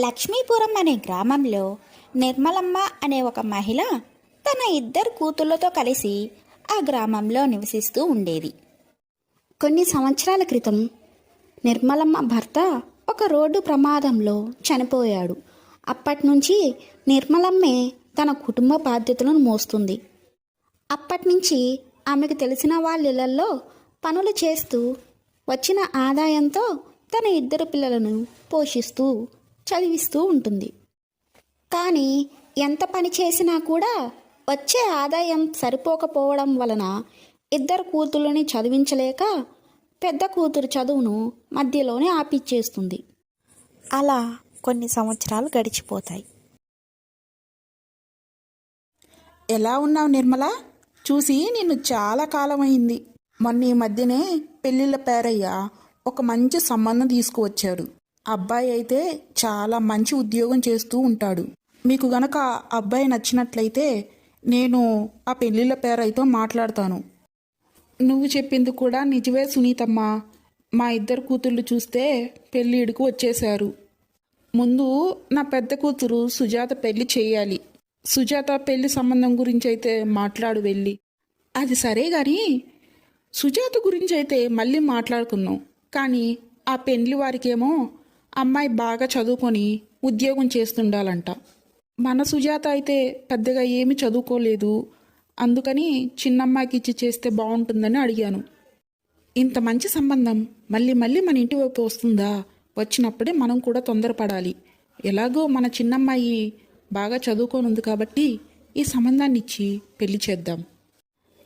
లక్ష్మీపురం అనే గ్రామంలో నిర్మలమ్మ అనే ఒక మహిళ తన ఇద్దరు కూతుళ్ళతో కలిసి ఆ గ్రామంలో నివసిస్తూ ఉండేది. కొన్ని సంవత్సరాల క్రితం నిర్మలమ్మ భర్త ఒక రోడ్డు ప్రమాదంలో చనిపోయాడు. అప్పటి నుంచి నిర్మలమ్మే తన కుటుంబ బాధ్యతలను మోస్తుంది. అప్పటి నుంచి ఆమెకు తెలిసిన వాళ్ళ పనులు చేస్తూ వచ్చిన ఆదాయంతో తన ఇద్దరు పిల్లలను పోషిస్తూ చదివిస్తూ ఉంటుంది. కానీ ఎంత పని చేసినా కూడా వచ్చే ఆదాయం సరిపోకపోవడం వలన ఇద్దరు కూతుళ్ళని చదివించలేక పెద్ద కూతురు చదువును మధ్యలోనే ఆపిచ్చేస్తుంది. అలా కొన్ని సంవత్సరాలు గడిచిపోతాయి. ఎలా ఉన్నావు నిర్మల? చూసి నిన్ను చాలా కాలం అయింది మొన్న ఈ మధ్యనే పెళ్ళిళ్ళ పేరయ్య ఒక మంచి సంబంధం తీసుకువచ్చాడు. అబ్బాయి అయితే చాలా మంచి ఉద్యోగం చేస్తూ ఉంటాడు. మీకు గనక అబ్బాయి నచ్చినట్లయితే నేను ఆ పెళ్ళిళ్ళ పేరైతో మాట్లాడతాను. నువ్వు చెప్పింది కూడా నిజమే సునీతమ్మ. మా ఇద్దరు కూతుళ్ళు చూస్తే పెళ్ళిడికి వచ్చేశారు. ముందు నా పెద్ద కూతురు సుజాత పెళ్ళి చేయాలి. సుజాత పెళ్ళి సంబంధం గురించి అయితే మాట్లాడు వెళ్ళి. అది సరే గాని సుజాత గురించి అయితే మళ్ళీ మాట్లాడుకుందాం. కానీ ఆ పెళ్ళి వారికేమో అమ్మాయి బాగా చదువుకొని ఉద్యోగం చేస్తుండాలంట. మన సుజాత అయితే పెద్దగా ఏమి చదువుకోలేదు. అందుకని చిన్నమ్మాయికి ఇచ్చి చేస్తే బాగుంటుందని అడిగాను. ఇంత మంచి సంబంధం మళ్ళీ మళ్ళీ మన ఇంటి వైపు వస్తుందా? వచ్చినప్పుడే మనం కూడా తొందరపడాలి. ఎలాగో మన చిన్నమ్మాయి బాగా చదువుకోనుంది కాబట్టి ఈ సంబంధాన్ని ఇచ్చి పెళ్ళి చేద్దాం.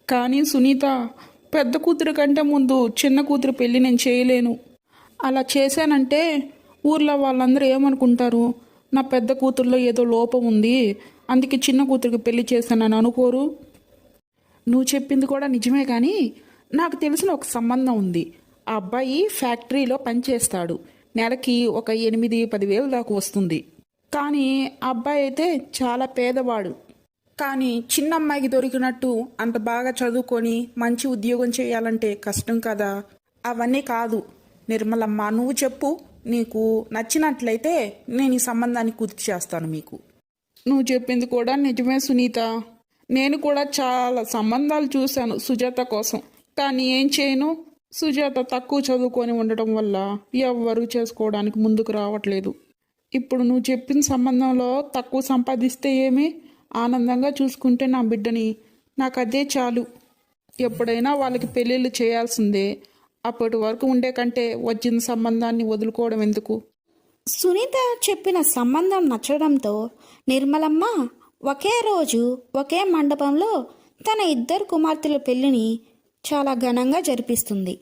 కానీ సునీత పెద్ద కూతురు కంటే ముందు చిన్న కూతురు పెళ్ళి నేను చేయలేను. అలా చేశానంటే ఊర్లో వాళ్ళందరూ ఏమనుకుంటారు? నా పెద్ద కూతురులో ఏదో లోపం ఉంది అందుకే చిన్న కూతురికి పెళ్ళి చేశానని అనుకోరు. నువ్వు చెప్పింది కూడా నిజమే కానీ నాకు తెలిసిన ఒక సంబంధం ఉంది. ఆ అబ్బాయి ఫ్యాక్టరీలో పనిచేస్తాడు. నెలకి ఒక ఎనిమిది పదివేలు దాకా వస్తుంది. కానీ అబ్బాయి అయితే చాలా పేదవాడు. కానీ చిన్న అమ్మాయికి దొరికినట్టు అంత బాగా చదువుకొని మంచి ఉద్యోగం చేయాలంటే కష్టం కదా? అవన్నీ కాదు. నిర్మలమ్మ నువ్వు చెప్పు. నీకు నచ్చినట్లయితే నేను ఈ సంబంధాన్ని కుదిరి చేస్తాను మీకు. నువ్వు చెప్పింది కూడా నిజమే సునీత. నేను కూడా చాలా సంబంధాలు చూశాను సుజాత కోసం. కానీ ఏం చేయను? సుజాత తక్కువ చదువుకొని ఉండటం వల్ల ఎవ్వరూ చేసుకోవడానికి ముందుకు రావట్లేదు. ఇప్పుడు నువ్వు చెప్పిన సంబంధంలో తక్కువ సంపాదిస్తే ఏమి? ఆనందంగా చూసుకుంటే నా బిడ్డని. నాకు అదే చాలు. ఎప్పుడైనా వాళ్ళకి పెళ్ళిళ్ళు చేయాల్సిందే. అప్పటి వరకు ఉండే కంటే వచ్చిన సంబంధాన్ని వదులుకోవడం ఎందుకు? సునీత చెప్పిన సంబంధం నచ్చడంతో నిర్మలమ్మ ఒకే రోజు ఒకే మండపంలో తన ఇద్దరు కుమార్తెల పెళ్ళిని చాలా ఘనంగా జరిపిస్తుంది.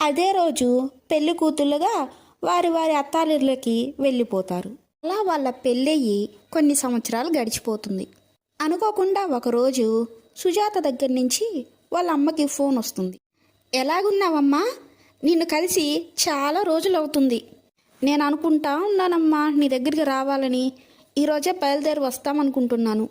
అదే రోజు పెళ్ళి కూతుళ్ళుగా వారి వారి అత్తాలిళ్ళకి వెళ్ళిపోతారు. అలా వాళ్ళ పెళ్ళయ్యి కొన్ని సంవత్సరాలు గడిచిపోతుంది. అనుకోకుండా ఒకరోజు సుజాత దగ్గర నుంచి వాళ్ళ అమ్మకి ఫోన్ వస్తుంది. ఎలాగున్నావమ్మా? నిన్ను కలిసి చాలా రోజులు అవుతుంది నేను అనుకుంటా ఉన్నానమ్మా నీ దగ్గరికి రావాలని. ఈరోజే బయలుదేరి వస్తామనుకుంటున్నాను.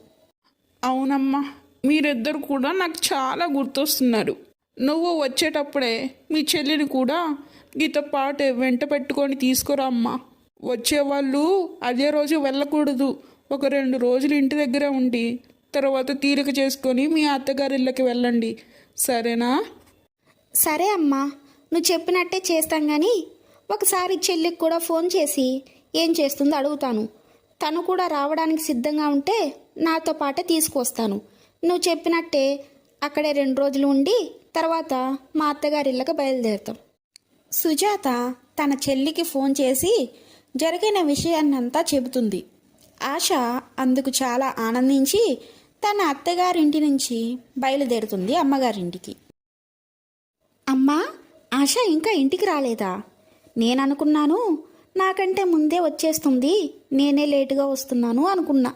అవునమ్మా మీరిద్దరు కూడా నాకు చాలా గుర్తొస్తున్నారు. నువ్వు వచ్చేటప్పుడే మీ చెల్లిని కూడా నీతో పాటు వెంట పెట్టుకొని తీసుకురామ్మా వచ్చేవాళ్ళు అదే రోజు వెళ్ళకూడదు. ఒక రెండు రోజులు ఇంటి దగ్గర ఉండి తర్వాత తీరిక చేసుకొని మీ అత్తగారి ఇళ్ళకి వెళ్ళండి. సరేనా? సరే అమ్మా నువ్వు చెప్పినట్టే చేస్తాం కానీ ఒకసారి చెల్లికి కూడా ఫోన్ చేసి ఏం చేస్తుందో అడుగుతాను. తను కూడా రావడానికి సిద్ధంగా ఉంటే నాతో పాటే తీసుకొస్తాను నువ్వు చెప్పినట్టే అక్కడే రెండు రోజులు ఉండి తర్వాత మా అత్తగారి ఇళ్ళకి బయలుదేరుతాం. సుజాత తన చెల్లికి ఫోన్ చేసి జరిగిన విషయాన్నంతా చెబుతుంది. ఆశ అందుకు చాలా ఆనందించి తన అత్తగారింటి నుంచి బయలుదేరుతుంది అమ్మగారింటికి. అమ్మా ఆశ ఇంకా ఇంటికి రాలేదా? నేను అనుకున్నాను నాకంటే ముందే వచ్చేస్తుంది నేనే లేటుగా వస్తున్నాను అనుకున్నా.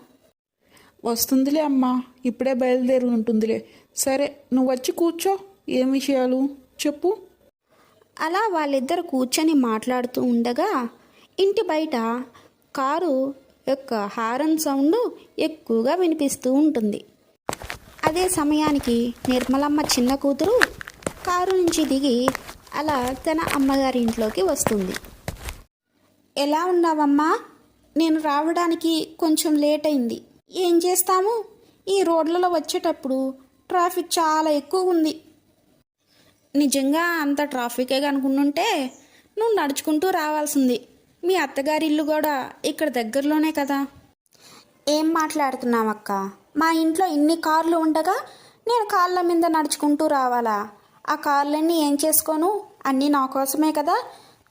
వస్తుందిలే అమ్మా ఇప్పుడే బయలుదేరి ఉంటుందిలే. సరే నువ్వు వచ్చి కూర్చో ఏం విషయాలు? చెప్పు. అలా వాళ్ళిద్దరు కూర్చొని మాట్లాడుతూ ఉండగా ఇంటి బయట కారు యొక్క హారన్ సౌండ్ ఎక్కువగా వినిపిస్తూ ఉంటుంది. అదే సమయానికి నిర్మలమ్మ చిన్న కూతురు కారు నుంచి దిగి అలా తన అమ్మగారి ఇంట్లోకి వస్తుంది. ఎలా ఉన్నావమ్మా? నేను రావడానికి కొంచెం లేట్ అయింది. ఏం చేస్తాము? ఈ రోడ్లలో వచ్చేటప్పుడు ట్రాఫిక్ చాలా ఎక్కువ ఉంది. నిజంగా అంత ట్రాఫికే కనుకుంటుంటే నువ్వు నడుచుకుంటూ రావాల్సింది. మీ అత్తగారి ఇల్లు కూడా ఇక్కడ దగ్గరలోనే కదా. ఏం మాట్లాడుతున్నావక్క? మా ఇంట్లో ఇన్ని కార్లు ఉండగా నేను కాళ్ళ మీద నడుచుకుంటూ రావాలా? ఆ కార్లన్నీ ఏం చేసుకోను? అన్నీ నా కోసమే కదా.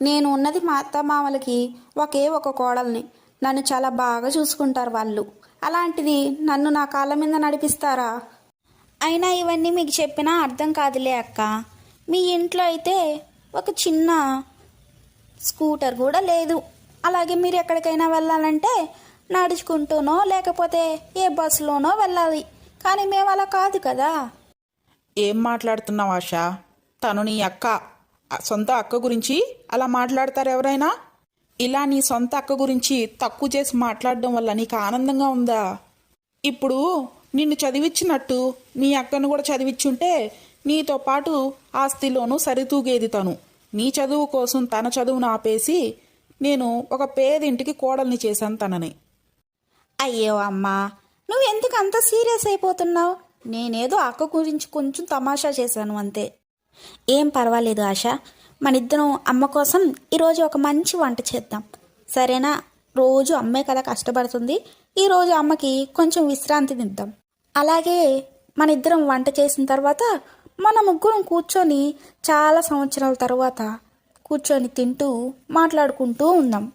నేను ఉన్నది మా అత్త మామలకి ఒకే ఒక కోడల్ని. నన్ను చాలా బాగా చూసుకుంటారు వాళ్ళు. అలాంటిది నన్ను నా కాళ్ళ మీద నడిపిస్తారా? అయినా ఇవన్నీ మీకు చెప్పినా అర్థం కాదులే అక్క. మీ ఇంట్లో అయితే ఒక చిన్న స్కూటర్ కూడా లేదు. అలాగే మీరు ఎక్కడికైనా వెళ్ళాలంటే నడుచుకుంటూనో లేకపోతే ఏ బస్సులోనో వెళ్ళాలి. కానీ మేము అలా కాదు కదా. ఏం మాట్లాడుతున్నావు ఆశ? తను నీ అక్క సొంత అక్క గురించి అలా మాట్లాడతారు ఎవరైనా? ఇలా నీ సొంత అక్క గురించి తక్కువ చేసి మాట్లాడడం వల్ల నీకు ఆనందంగా ఉందా? ఇప్పుడు నిన్ను చదివించినట్టు నీ అక్కను కూడా చదివించుంటే నీతో పాటు ఆస్తిలోనూ సరితూగేది తను. నీ చదువు కోసం తన చదువును ఆపేసి నేను ఒక పేదింటికి కోడల్ని చేశాను తనని. అయ్యో అమ్మా నువ్వు ఎందుకు అంత సీరియస్ అయిపోతున్నావు? నేనేదో అక్క గురించి కొంచెం తమాషా చేశాను అంతే. ఏం పర్వాలేదు ఆశ. మనిద్దరం అమ్మ కోసం ఈరోజు ఒక మంచి వంట చేద్దాం. సరేనా? రోజు అమ్మే కదా కష్టపడుతుంది. ఈరోజు అమ్మకి కొంచెం విశ్రాంతినిద్దాం అలాగే మనిద్దరం వంట చేసిన తర్వాత మన ముగ్గురం కూర్చొని చాలా సంవత్సరాల తర్వాత కూర్చొని తింటూ మాట్లాడుకుంటూ ఉందాం.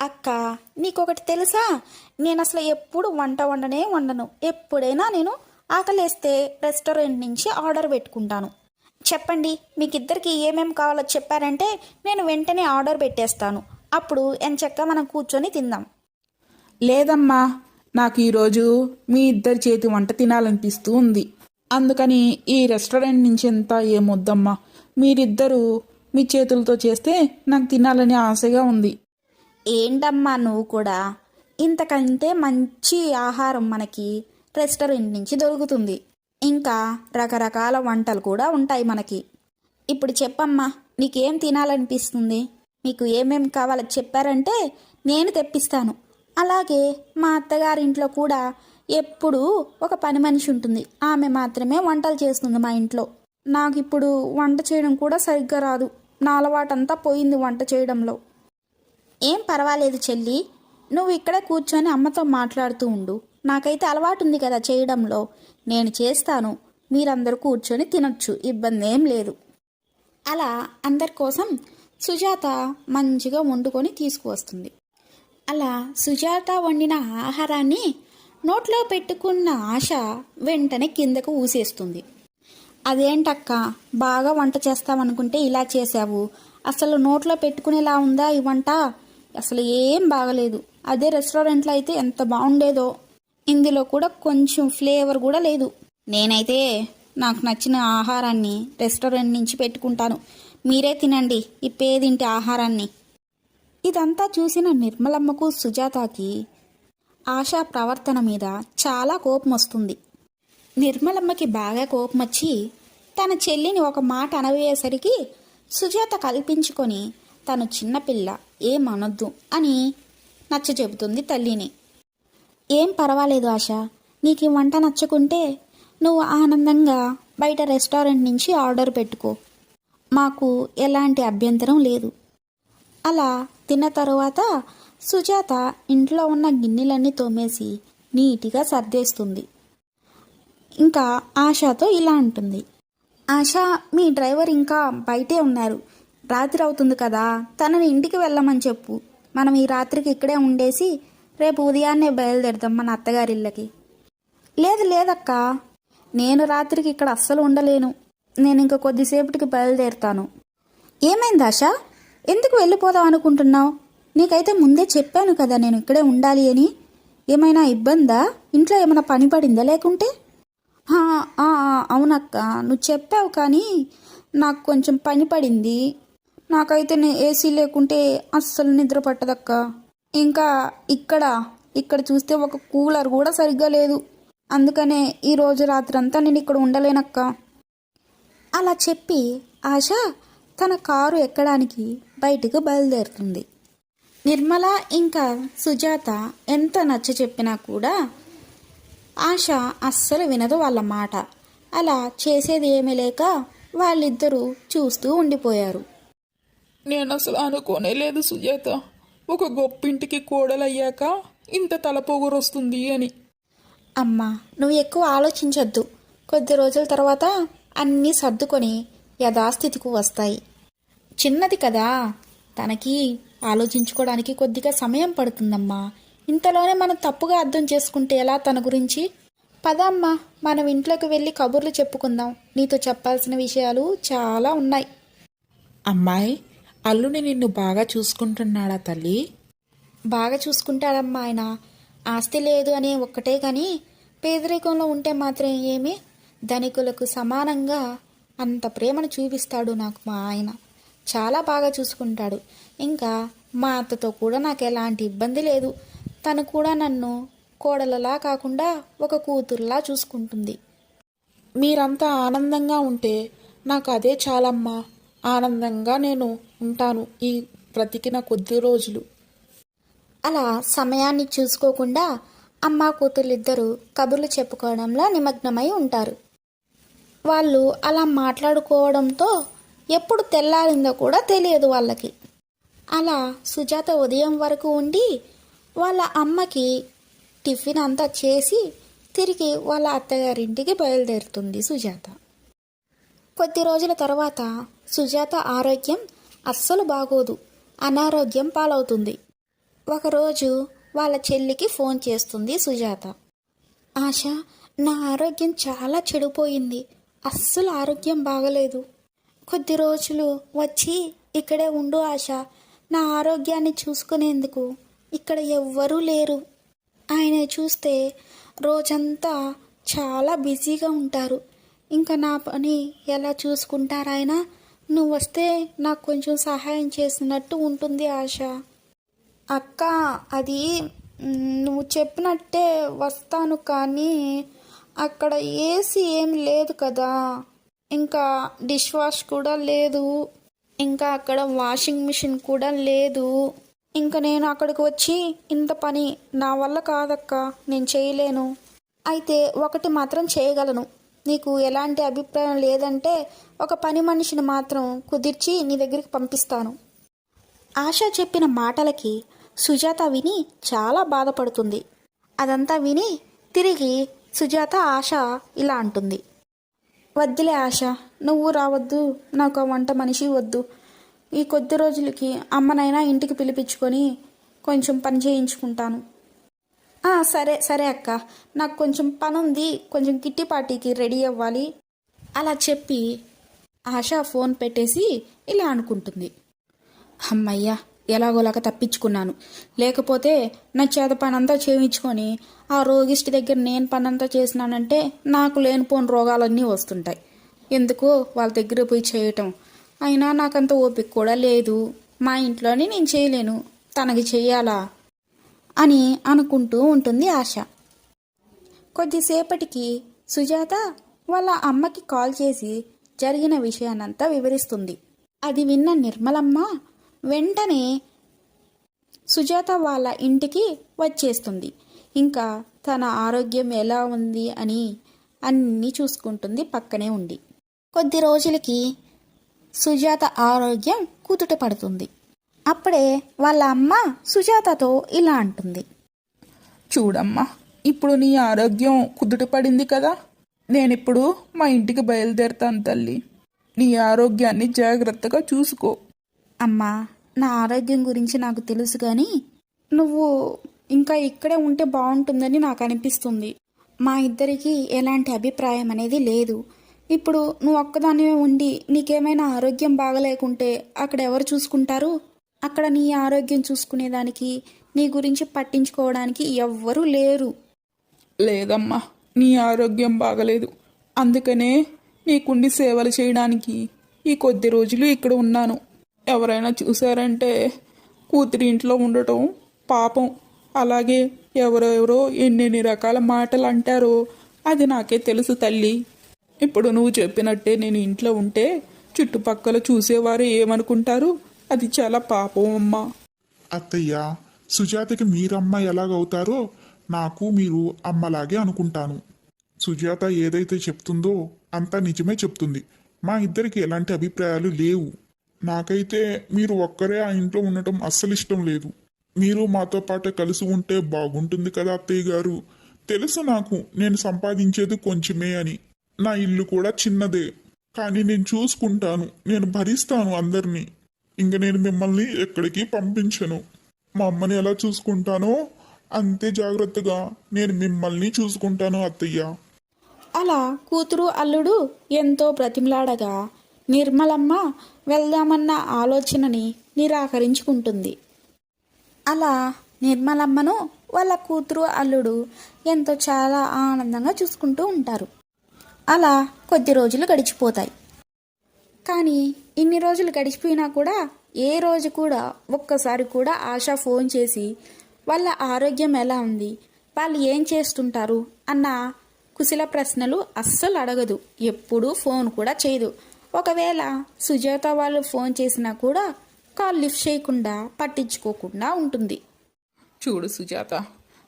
అక్క నీకొకటి తెలుసా? నేను అసలు ఎప్పుడు వంట వండనే వండను. ఎప్పుడైనా నేను ఆకలేస్తే రెస్టారెంట్ నుంచి ఆర్డర్ పెట్టుకుంటాను. చెప్పండి మీకు ఇద్దరికి ఏమేమి కావాలో చెప్పారంటే నేను వెంటనే ఆర్డర్ పెట్టేస్తాను. అప్పుడు ఎంచక్క మనం కూర్చొని తిందాం. లేదమ్మా నాకు ఈరోజు మీ ఇద్దరి చేతి వంట తినాలనిపిస్తూ ఉంది. అందుకని ఈ రెస్టారెంట్ నుంచి ఎంత ఏమొద్దమ్మా మీరిద్దరూ మీ చేతులతో చేస్తే నాకు తినాలని ఆశగా ఉంది. ఏంటమ్మా నువ్వు కూడా? ఇంతకంటే మంచి ఆహారం మనకి రెస్టారెంట్ నుంచి దొరుకుతుంది. ఇంకా రకరకాల వంటలు కూడా ఉంటాయి మనకి. ఇప్పుడు చెప్పమ్మా నీకేం తినాలనిపిస్తుంది? మీకు ఏమేమి కావాలో చెప్పారంటే నేను తెప్పిస్తాను. అలాగే మా అత్తగారింట్లో కూడా ఎప్పుడూ ఒక పని మనిషి ఉంటుంది. ఆమె మాత్రమే వంటలు చేస్తుంది మా ఇంట్లో. నాకు ఇప్పుడు వంట చేయడం కూడా సరిగ్గా రాదు. నా అలవాటంతా పోయింది వంట చేయడంలో. ఏం పర్వాలేదు చెల్లి నువ్వు ఇక్కడే కూర్చొని అమ్మతో మాట్లాడుతూ ఉండు. నాకైతే అలవాటు ఉంది కదా చేయడంలో. నేను చేస్తాను. మీరందరూ కూర్చొని తినొచ్చు. ఇబ్బంది ఏం లేదు. అలా అందరి కోసం సుజాత మంచిగా వండుకొని తీసుకువస్తుంది. అలా సుజాత వండిన ఆహారాన్ని నోట్లో పెట్టుకున్న ఆశ వెంటనే కిందకు ఊసేస్తుంది. అదేంటక్క? బాగా వంట చేస్తామనుకుంటే ఇలా చేసావు అసలు నోట్లో పెట్టుకునేలా ఉందా ఈ వంట? అసలు ఏం బాగలేదు. అదే రెస్టారెంట్లో అయితే ఎంత బాగుండేదో. ఇందులో కూడా కొంచెం ఫ్లేవర్ కూడా లేదు. నేనైతే నాకు నచ్చిన ఆహారాన్ని రెస్టారెంట్ నుంచి పెట్టుకుంటాను. మీరే తినండి ఈ పేదింటి ఆహారాన్ని. ఇదంతా చూసిన నిర్మలమ్మకు సుజాతకి ఆశా ప్రవర్తన మీద చాలా కోపం వస్తుంది. నిర్మలమ్మకి బాగా కోపం వచ్చి తన చెల్లిని ఒక మాట అనవేసరికి సుజాత కల్పించుకొని తను చిన్నపిల్ల ఏమనొద్దు అని నచ్చ చెబుతుంది తల్లిని. ఏం పర్వాలేదు ఆశ. నీకు ఈ వంట నచ్చకుంటే నువ్వు ఆనందంగా బయట రెస్టారెంట్ నుంచి ఆర్డర్ పెట్టుకో. మాకు ఎలాంటి అభ్యంతరం లేదు. అలా తిన్న తరువాత సుజాత ఇంట్లో ఉన్న గిన్నెలన్నీ తోమేసి నీట్గా సర్దేస్తుంది. ఇంకా ఆశతో ఇలా అంటుంది. ఆశ మీ డ్రైవర్ ఇంకా బయటే ఉన్నారు. రాత్రి అవుతుంది కదా తనని ఇంటికి వెళ్ళమని చెప్పు. మనం ఈ రాత్రికి ఇక్కడే ఉండేసి రేపు ఉదయాన్నే బయలుదేరుదాం మన అత్తగారిళ్ళకి. లేదు లేదక్క. నేను రాత్రికి ఇక్కడ అస్సలు ఉండలేను. నేను ఇంకా కొద్దిసేపటికి బయలుదేరుతాను. ఏమైంది ఆశ? ఎందుకు వెళ్ళిపోదాం అనుకుంటున్నావు? నీకైతే ముందే చెప్పాను కదా నేను ఇక్కడే ఉండాలి అని. ఏమైనా ఇబ్బందా? ఇంట్లో ఏమైనా పని పడిందా లేకుంటే? అవునక్క. నువ్వు చెప్పావు కానీ నాకు కొంచెం పని పడింది. నాకైతే ఏసీ లేకుంటే అస్సలు నిద్ర పట్టదక్కా. ఇంకా ఇక్కడ ఇక్కడ చూస్తే ఒక కూలర్ కూడా సరిగ్గా లేదు. అందుకనే ఈరోజు రాత్రంతా నేను ఇక్కడ ఉండలేనక్క. అలా చెప్పి ఆశ తన కారు ఎక్కడానికి బయటకు బయలుదేరుతుంది. నిర్మల ఇంకా సుజాత ఎంత నచ్చ చెప్పినా కూడా ఆశ అస్సలు వినదు వాళ్ళ మాట. అలా చేసేది ఏమీ లేక వాళ్ళిద్దరూ చూస్తూ ఉండిపోయారు. నేను అసలు అనుకోనే లేదు సుజాత. ఒక గొప్పింటికి కోడలయ్యాక ఇంత తలపోగురు వస్తుంది అని. అమ్మా నువ్వు ఎక్కువ ఆలోచించొద్దు. కొద్ది రోజుల తర్వాత అన్నీ సర్దుకొని యథాస్థితికి వస్తాయి. చిన్నది కదా. తనకి ఆలోచించుకోవడానికి కొద్దిగా సమయం పడుతుందమ్మా. ఇంతలోనే మనం తప్పుగా అర్థం చేసుకుంటే ఎలా తన గురించి? పద అమ్మా మనం ఇంట్లోకి వెళ్ళి కబుర్లు చెప్పుకుందాం. నీతో చెప్పాల్సిన విషయాలు చాలా ఉన్నాయి. అమ్మాయి అల్లుని నిన్ను బాగా చూసుకుంటున్నాడా తల్లి? బాగా చూసుకుంటాడమ్మా ఆయన. ఆస్తి లేదు అనే ఒక్కటే కానీ పేదరికంలో ఉంటే మాత్రం ఏమి? ధనికులకు సమానంగా అంత ప్రేమను చూపిస్తాడు నాకు మా ఆయన. చాలా బాగా చూసుకుంటాడు. ఇంకా మా అత్తతో కూడా నాకు ఎలాంటి ఇబ్బంది లేదు. తను కూడా నన్ను కోడలలా కాకుండా ఒక కూతురులా చూసుకుంటుంది. మీరంతా ఆనందంగా ఉంటే నాకు అదే చాలమ్మా. ఆనందంగా నేను ఉంటాను ఈ బ్రతికిన కొద్ది రోజులు. అలా సమయాన్ని చూసుకోకుండా అమ్మ కూతుర్లిద్దరూ కబుర్లు చెప్పుకోవడంలో నిమగ్నమై ఉంటారు. వాళ్ళు అలా మాట్లాడుకోవడంతో ఎప్పుడు తెల్లారిందో కూడా తెలియదు వాళ్ళకి. అలా సుజాత ఉదయం వరకు ఉండి వాళ్ళ అమ్మకి టిఫిన్ అంతా చేసి తిరిగి వాళ్ళ అత్తగారింటికి బయలుదేరుతుంది సుజాత. కొద్ది రోజుల తర్వాత సుజాత ఆరోగ్యం అస్సలు బాగోదు. అనారోగ్యం పాలవుతుంది. ఒకరోజు వాళ్ళ చెల్లికి ఫోన్ చేస్తుంది సుజాత. ఆశ నా ఆరోగ్యం చాలా చెడిపోయింది. అస్సలు ఆరోగ్యం బాగలేదు. కొద్ది రోజులు వచ్చి ఇక్కడే ఉండు ఆశ. నా ఆరోగ్యాన్ని చూసుకునేందుకు ఇక్కడ ఎవ్వరూ లేరు. ఆయన చూస్తే రోజంతా చాలా బిజీగా ఉంటారు. ఇంకా నా పని ఎలా చూసుకుంటారాయన? నువ్వు వస్తే నాకు కొంచెం సహాయం చేసినట్టు ఉంటుంది ఆశ. అక్క అది నువ్వు చెప్పినట్టే వస్తాను కానీ అక్కడ ఏసీ ఏం లేదు కదా. ఇంకా డిష్ వాష్ కూడా లేదు. ఇంకా అక్కడ వాషింగ్ మిషన్ కూడా లేదు. ఇంకా నేను అక్కడికి వచ్చి ఇంత పని నా వల్ల కాదక్క నేను చేయలేను. అయితే ఒకటి మాత్రం చేయగలను. నీకు ఎలాంటి అభిప్రాయం లేదంటే ఒక పని మనిషిని మాత్రం కుదిర్చి నీ దగ్గరికి పంపిస్తాను. ఆశ చెప్పిన మాటలకి సుజాత విని చాలా బాధపడుతుంది. అదంతా విని తిరిగి సుజాత ఆశ ఇలా అంటుంది. వద్దులే ఆశ నువ్వు రావద్దు నాకు ఆ వంట మనిషి వద్దు. ఈ కొద్ది రోజులకి అమ్మనైనా ఇంటికి పిలిపించుకొని కొంచెం పని చేయించుకుంటాను. సరే సరే అక్క. నాకు కొంచెం పని ఉంది కొంచెం కిట్టి పార్టీకి రెడీ అవ్వాలి. అలా చెప్పి ఆశ ఫోన్ పెట్టేసి ఇలా అనుకుంటుంది. అమ్మయ్యా ఎలాగోలాగ తప్పించుకున్నాను. లేకపోతే నా చేత పనంతా చేయించుకొని ఆ రోగిష్టి దగ్గర నేను పనంతా చేసినానంటే నాకు లేనిపోని రోగాలన్నీ వస్తుంటాయి. ఎందుకు వాళ్ళ దగ్గర పోయి చేయటం. అయినా నాకంత ఓపిక కూడా లేదు. మా ఇంట్లోనే నేను చేయలేను. తనకి చేయాలా అని అనుకుంటూ ఉంటుంది ఆశ. కొద్దిసేపటికి సుజాత వాళ్ళ అమ్మకి కాల్ చేసి జరిగిన విషయానంతా వివరిస్తుంది. అది విన్న నిర్మలమ్మ వెంటనే సుజాత వాళ్ళ ఇంటికి వచ్చేస్తుంది. ఇంకా తన ఆరోగ్యం ఎలా ఉంది అని అన్నీ చూసుకుంటుంది పక్కనే ఉండి. కొద్ది రోజులకి సుజాత ఆరోగ్యం కుదుట పడుతుంది. అప్పుడే వాళ్ళ అమ్మ సుజాతతో ఇలా అంటుంది. చూడమ్మా ఇప్పుడు నీ ఆరోగ్యం కుదుట పడింది కదా? నేనిప్పుడు మా ఇంటికి బయలుదేరుతాను తల్లి. నీ ఆరోగ్యాన్ని జాగ్రత్తగా చూసుకో. అమ్మా నా ఆరోగ్యం గురించి నాకు తెలుసు కానీ నువ్వు ఇంకా ఇక్కడే ఉంటే బాగుంటుందని నాకు అనిపిస్తుంది. మా ఇద్దరికి ఎలాంటి అభిప్రాయం అనేది లేదు. ఇప్పుడు నువ్వు ఒక్కదానివే ఉండి నీకేమైనా ఆరోగ్యం బాగలేకుంటే అక్కడ ఎవరు చూసుకుంటారు? అక్కడ నీ ఆరోగ్యం చూసుకునేదానికి నీ గురించి పట్టించుకోవడానికి ఎవ్వరూ లేరు. లేదమ్మా నీ ఆరోగ్యం బాగలేదు. అందుకనే నీకుండి సేవలు చేయడానికి ఈ కొద్ది రోజులు ఇక్కడ ఉన్నాను. ఎవరైనా చూసారంటే కూతురి ఇంట్లో ఉండటం పాపం. అలాగే ఎవరెవరో ఎన్నెన్ని రకాల మాటలు అంటారో అది నాకే తెలుసు తల్లి. ఇప్పుడు నువ్వు చెప్పినట్టే నేను ఇంట్లో ఉంటే చుట్టుపక్కల చూసేవారు ఏమనుకుంటారు? అది చాలా పాపం అమ్మ. అత్తయ్య సుజాతకి మీరమ్మ ఎలాగవుతారో నాకు మీరు అమ్మలాగే అనుకుంటాను. సుజాత ఏదైతే చెప్తుందో అంతా నిజమే చెప్తుంది. మా ఇద్దరికి ఎలాంటి అభిప్రాయాలు లేవు. నాకైతే మీరు ఒక్కరే ఆ ఇంట్లో ఉండటం అస్సలు ఇష్టం లేదు. మీరు మాతో పాటు కలిసి ఉంటే బాగుంటుంది కదా అత్తయ్య గారు. తెలుసు నాకు నేను సంపాదించేది కొంచెమే అని. నా ఇల్లు కూడా చిన్నదే. కానీ నేను చూసుకుంటాను. నేను భరిస్తాను అందరినీ. ఇంక నేను మిమ్మల్ని ఎక్కడికి పంపించను. మా అమ్మని ఎలా చూసుకుంటానో అంతే జాగ్రత్తగా నేను మిమ్మల్ని చూసుకుంటాను అత్తయ్య. అలా కూతురు అల్లుడు ఎంతో ప్రతిమలాడగా నిర్మలమ్మ వెళ్దామన్న ఆలోచనని నిరాకరించుకుంటుంది. అలా నిర్మలమ్మను వాళ్ళ కూతురు అల్లుడు ఎంతో చాలా ఆనందంగా చూసుకుంటూ ఉంటారు. అలా కొద్ది రోజులు గడిచిపోతాయి. కానీ ఇన్ని రోజులు గడిచిపోయినా కూడా ఏ రోజు కూడా ఒక్కసారి కూడా ఆశ ఫోన్ చేసి వాళ్ళ ఆరోగ్యం ఎలా ఉంది? వాళ్ళు ఏం చేస్తుంటారు? అన్న కుశల ప్రశ్నలు అస్సలు అడగదు. ఎప్పుడూ ఫోన్ కూడా చేయదు. ఒకవేళ సుజాత వాళ్ళు ఫోన్ చేసినా కూడా కాల్ లిఫ్ట్ చేయకుండా పట్టించుకోకుండా ఉంటుంది. చూడు సుజాత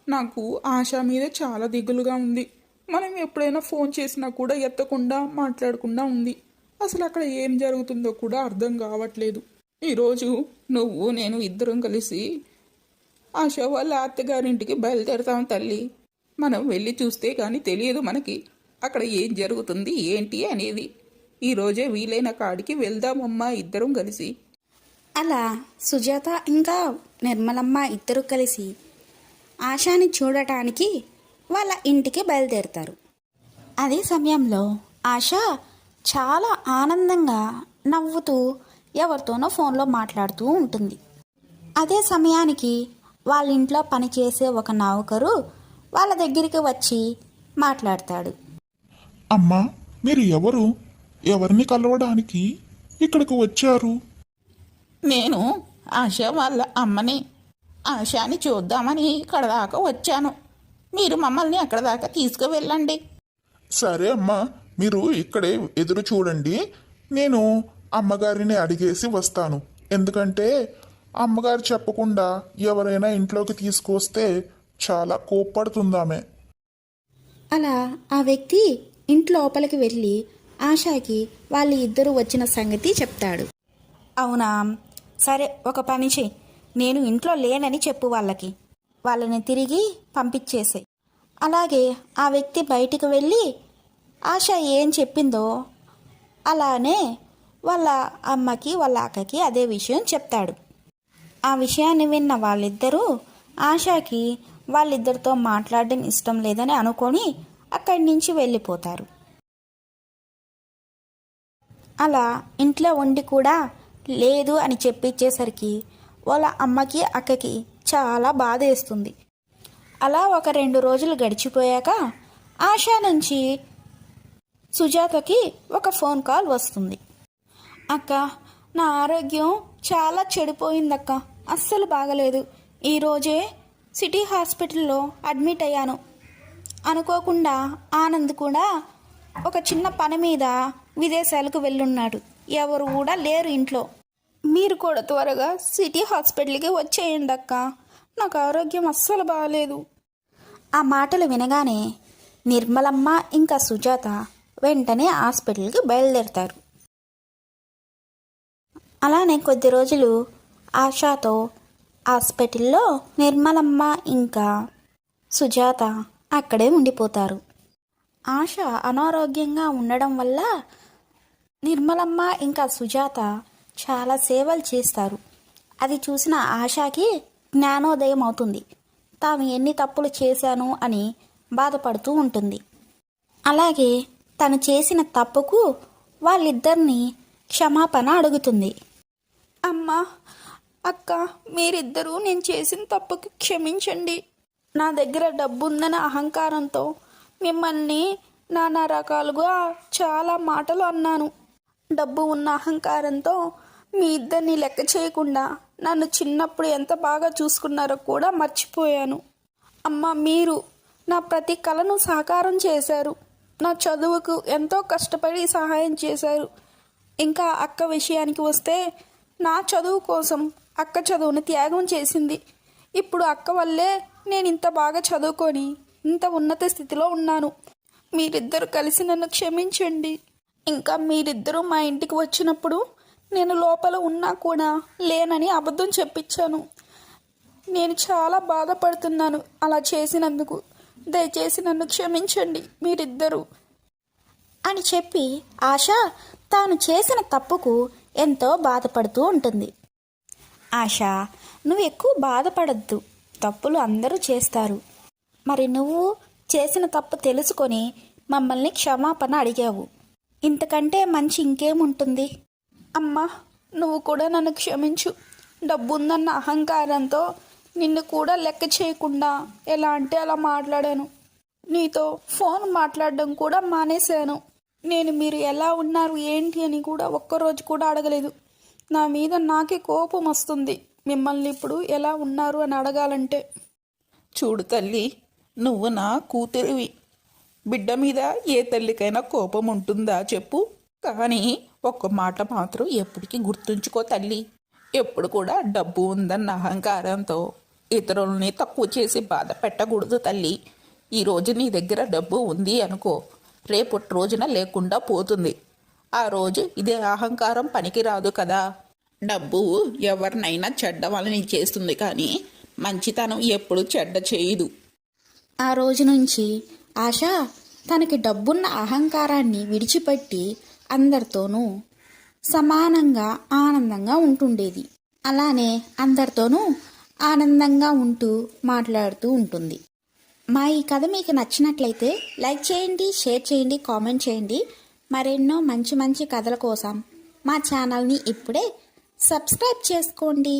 నాకు ఆశ మీద చాలా దిగులుగా ఉంది. మనం ఎప్పుడైనా ఫోన్ చేసినా కూడా ఎత్తకుండా మాట్లాడకుండా ఉంది. అసలు అక్కడ ఏం జరుగుతుందో కూడా అర్థం కావట్లేదు. ఈరోజు నువ్వు నేను ఇద్దరం కలిసి ఆశ వాళ్ళ అత్తగారింటికి బయలుదేరతాం తల్లి. మనం వెళ్ళి చూస్తే కానీ తెలియదు మనకి. అక్కడ ఏం జరుగుతుంది ఏంటి అనేది. ఈరోజే వీలైన కాడికి వెళ్దామమ్మా ఇద్దరం కలిసి. అలా సుజాత ఇంకా నిర్మలమ్మ ఇద్దరు కలిసి ఆశాని చూడటానికి వాళ్ళ ఇంటికి బయలుదేరుతారు. అదే సమయంలో ఆశ చాలా ఆనందంగా నవ్వుతూ ఎవరితోనో ఫోన్లో మాట్లాడుతూ ఉంటుంది. అదే సమయానికి వాళ్ళ ఇంట్లో పనిచేసే ఒక నౌకరు వాళ్ళ దగ్గరికి వచ్చి మాట్లాడతాడు. అమ్మా మీరు ఎవరు? ఎవరిని కలవడానికి ఇక్కడికి వచ్చారు? నేను ఆశ వాళ్ళ అమ్మని ఆశాని చూద్దామని ఇక్కడ దాకా వచ్చాను. మీరు మమ్మల్ని అక్కడ దాకా తీసుకువెళ్ళండి. సరే అమ్మా మీరు ఇక్కడే ఎదురు చూడండి నేను అమ్మగారిని అడిగేసి వస్తాను. ఎందుకంటే అమ్మగారు చెప్పకుండా ఎవరైనా ఇంట్లోకి తీసుకొస్తే చాలా కోప్పడుతుందామె. అలా ఆ వ్యక్తి ఇంట్లోపలికి వెళ్ళి ఆశాకి వాళ్ళ ఇద్దరు వచ్చిన సంగతి చెప్తాడు. అవునా? సరే ఒక పని చెయ్యి నేను ఇంట్లో లేనని చెప్పు వాళ్ళకి. వాళ్ళని తిరిగి పంపించేసాయి. అలాగే ఆ వ్యక్తి బయటికి వెళ్ళి ఆశ ఏం చెప్పిందో అలానే వాళ్ళ అమ్మకి వాళ్ళ అక్కకి అదే విషయం చెప్తాడు. ఆ విషయాన్ని విన్న వాళ్ళిద్దరూ ఆశాకి వాళ్ళిద్దరితో మాట్లాడడం ఇష్టం లేదని అనుకొని అక్కడి నుంచి వెళ్ళిపోతారు. అలా ఇంట్లో ఉండి కూడా లేదు అని చెప్పించేసరికి వాళ్ళ అమ్మకి అక్కకి చాలా బాధేస్తుంది అలా ఒక రెండు రోజులు గడిచిపోయాక ఆశా నుంచి సుజాతకి ఒక ఫోన్ కాల్ వస్తుంది. అక్క నా ఆరోగ్యం చాలా చెడిపోయిందక్క. అస్సలు బాగలేదు. ఈరోజే సిటీ హాస్పిటల్లో అడ్మిట్ అయ్యాను. అనుకోకుండా ఆనంద్ కూడా ఒక చిన్న పని మీద విదేశాలకు వెళ్ళున్నాడు. ఎవరు కూడా లేరు ఇంట్లో. మీరు కూడా త్వరగా సిటీ హాస్పిటల్కి వచ్చేయండి అక్క. నాకు ఆరోగ్యం అస్సలు బాగాలేదు. ఆ మాటలు వినగానే నిర్మలమ్మ ఇంకా సుజాత వెంటనే హాస్పిటల్కి బయలుదేరుతారు. అలానే కొద్ది రోజులు ఆశాతో హాస్పిటల్లో నిర్మలమ్మ ఇంకా సుజాత అక్కడే ఉండిపోతారు. ఆశ అనారోగ్యంగా ఉండడం వల్ల నిర్మలమ్మ ఇంకా సుజాత చాలా సేవలు చేస్తారు. అది చూసిన ఆశాకి జ్ఞానోదయం అవుతుంది. తాను ఎన్ని తప్పులు చేశాను అని బాధపడుతూ ఉంటుంది. అలాగే తను చేసిన తప్పుకు వాళ్ళిద్దరిని క్షమాపణ అడుగుతుంది. అమ్మా అక్క మీరిద్దరూ నేను చేసిన తప్పుకి క్షమించండి. నా దగ్గర డబ్బు ఉందన్న అహంకారంతో మిమ్మల్ని నానా రకాలుగా చాలా మాటలు అన్నాను. డబ్బు ఉన్న అహంకారంతో మీ ఇద్దరిని లెక్క చేయకుండా నన్ను చిన్నప్పుడు ఎంత బాగా చూసుకున్నారో కూడా మర్చిపోయాను. అమ్మ మీరు నా ప్రతి కళను సాకారం చేశారు. నా చదువుకు ఎంతో కష్టపడి సహాయం చేశారు. ఇంకా అక్క విషయానికి వస్తే నా చదువు కోసం అక్క చదువుని త్యాగం చేసింది. ఇప్పుడు అక్క వల్లే నేను ఇంత బాగా చదువుకొని ఇంత ఉన్నత స్థితిలో ఉన్నాను. మీరిద్దరు కలిసి నన్ను క్షమించండి. ఇంకా మీరిద్దరూ మా ఇంటికి వచ్చినప్పుడు నేను లోపల ఉన్నా కూడా లేనని అబద్ధం చెప్పించాను. నేను చాలా బాధపడుతున్నాను అలా చేసినందుకు. దయచేసి నన్ను క్షమించండి మీరిద్దరూ. అని చెప్పి ఆశ తాను చేసిన తప్పుకు ఎంతో బాధపడుతూ ఉంటుంది. ఆశ నువ్వు ఎక్కువ బాధపడద్దు. తప్పులు అందరూ చేస్తారు. మరి నువ్వు చేసిన తప్పు తెలుసుకొని మమ్మల్ని క్షమాపణ అడిగావు. ఇంతకంటే మంచి ఇంకేముంటుంది? అమ్మా నువ్వు కూడా నన్ను క్షమించు. డబ్బుందన్న అహంకారంతో నిన్ను కూడా లెక్క చేయకుండా. ఎలా అంటే అలా మాట్లాడాను. నీతో ఫోన్ మాట్లాడడం కూడా మానేశాను. నేను మీరు ఎలా ఉన్నారు ఏంటి అని కూడా ఒక్కరోజు కూడా అడగలేదు. నా మీద నాకే కోపం వస్తుంది. మిమ్మల్ని ఇప్పుడు ఎలా ఉన్నారు అని అడగాలంటే. చూడు తల్లి నువ్వు నా కూతురివి. బిడ్డ మీద ఏ తల్లికైనా కోపం ఉంటుందా చెప్పు. కానీ ఒక్క మాట మాత్రం ఎప్పటికీ గుర్తుంచుకో తల్లి. ఎప్పుడు కూడా డబ్బు ఉందన్న అహంకారంతో. ఇతరులని తక్కువ చేసి బాధ పెట్టకూడదు తల్లి. ఈరోజు నీ దగ్గర డబ్బు ఉంది అనుకో. రేపటి రోజున లేకుండా పోతుంది. ఆ రోజు ఇదే అహంకారం పనికిరాదు కదా. డబ్బు ఎవరినైనా చెడ్డ వాళ్ళని చేస్తుంది కానీ మంచితనం ఎప్పుడు చెడ్డ చేయదు. ఆ రోజు నుంచి ఆశ తనకి డబ్బున్న అహంకారాన్ని విడిచిపెట్టి అందరితోనూ సమానంగా ఆనందంగా ఉంటుండేది. అలానే అందరితోనూ ఆనందంగా ఉంటూ మాట్లాడుతూ ఉంటుంది. మా ఈ కథ మీకు నచ్చినట్లయితే లైక్ చేయండి షేర్ చేయండి కామెంట్ చేయండి. మరెన్నో మంచి మంచి కథల కోసం మా ఛానల్ని ఇప్పుడే సబ్స్క్రైబ్ చేసుకోండి.